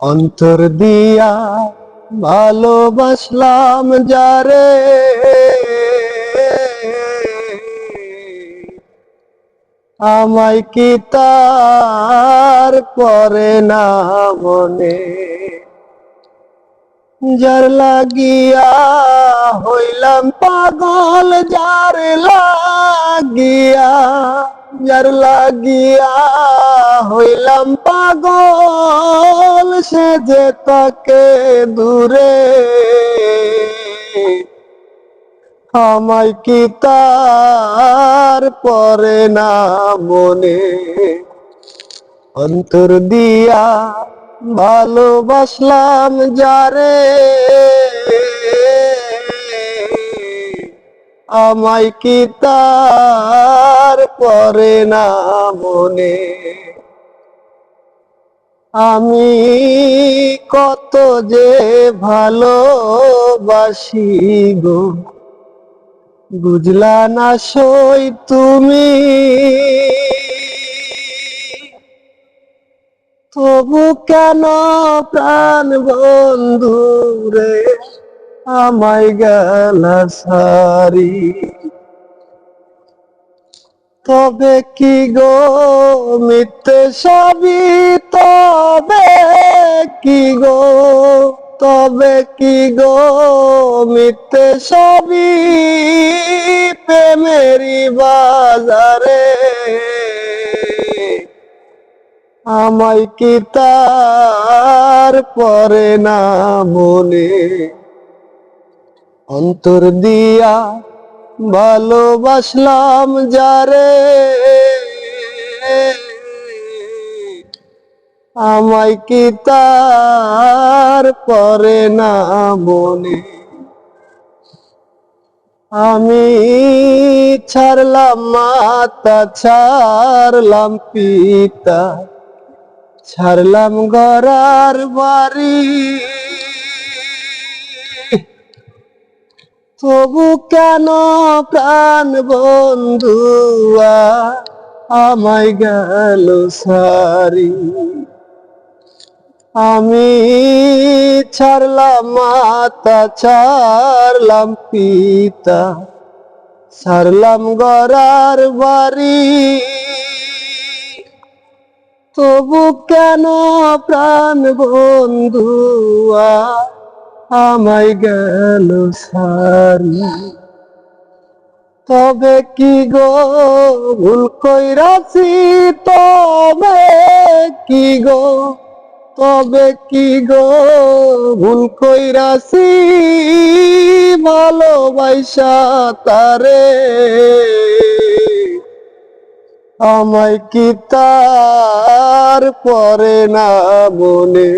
অন্তর দিয়া ভালোবাসলাম যারে। আমায় কি তার পরে না মনে? যার লাগিয়া হইলাম পাগল, যার লাগিয়া যার লাগিয়া হইলাম পাগল, সে যে তাকে দূরে আমায় কি তার পরে না মনে? অন্তর দিয়া ভালোবাসলাম যারে? আমায় কি তার পরে না মনে। আমি কত যে ভালোবাসি গো। বুঝলা না সই তুমি। তবু কেন প্রাণ বন্ধু রে, আমায় গেল সারি? তবে কি গো মিথ্যে সবই? তবে কি গো? তবে কি গো মিথ্যে সবই? প্রেমেরি বাজারে। আমায় কি তার পরে না মনে? অন্তর দিয়া ভালোবাসলাম যারে। আমায় কি তার পরে না মনে? আমি ছাড়লাম, মাতা ছাড়লাম, পিতা ছাড়লাম গড়ার বাড়ি। তবু কেন প্রাণ বন্ধুয়া আমায় গেল সারি? আমি ছাড়লাম, মাতা ছাড়লাম, পিতা ছাড়লাম গড়ার বাড়ি। তবু কেন প্রাণ বন্ধুয়া আমায় গেল সারি। তবে কি গো ভুল কইরাছি? তবে কি গো? তবে কি গো ভুল কইরাছি? ভালোবাসা তারে। আমায় কি তার পরে না মনে?